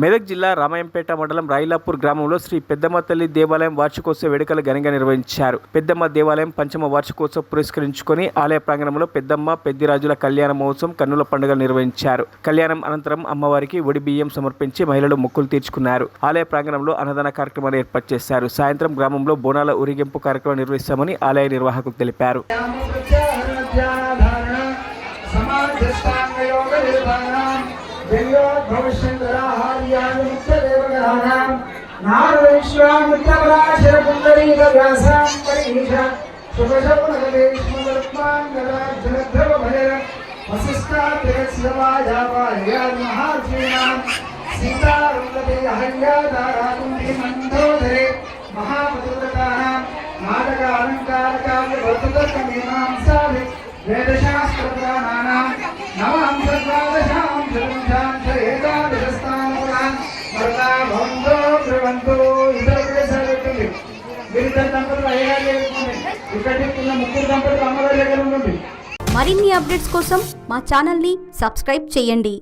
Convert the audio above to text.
మెదక్ జిల్లా రామాయంపేట మండలం రాయిలాపూర్ గ్రామంలో శ్రీ పెద్దమ్మ తల్లి దేవాలయం వార్షికోత్సవ వేడుకలు ఘనంగా నిర్వహించారు. పెద్దమ్మ దేవాలయం పంచమ వార్షికోత్సవం పురస్కరించుకొని ఆలయ ప్రాంగణంలో పెద్దమ్మ పెద్దిరాజుల కళ్యాణ మహోత్సవం కన్నుల పండుగ నిర్వహించారు. కళ్యాణం అనంతరం అమ్మవారికి ఒడి బియ్యం సమర్పించి మహిళలు మొక్కులు తీర్చుకున్నారు. ఆలయ ప్రాంగణంలో అన్నదాన కార్యక్రమాన్ని ఏర్పాటు చేశారు. సాయంత్రం గ్రామంలో బోనాల ఊరేగింపు కార్యక్రమం నిర్వహిస్తామని ఆలయ నిర్వాహకులు తెలిపారు. जयोद्भविष्यन्तराहार्यानुमुक्तदेवगराणाम् नारदैश्वामुत्तपराशरपुण्डरीकव्यासाम् परिहीष शुभशौनगदेश्वरत्माङ्गदार्जुनध्रुवभय वसिष्ठात्रयस्यवाजापायान्महार्षीणाम् सीतारुन्दते अहल्यादाराकुण्डीमन्धोधरे महापतिव्रतानाम् नाटकालङ्कारकाव्यवर्तकमीमांसाभि वेदशास्त्रपुराणानाम् नवांशद्वादशांशम् బ్రువంతో ఇతర ప్రదేశాలు పెట్టండి మీరు ఇద్దరు దంపతులు అయ్యగారు లేకుండి ఇక్కడ ఉన్న ముగ్గురు దంపతులు అమ్మగారి దగ్గర ఉండండి. మరిన్ని అప్డేట్స్ కోసం మా ఛానల్ని సబ్స్క్రైబ్ చేయండి.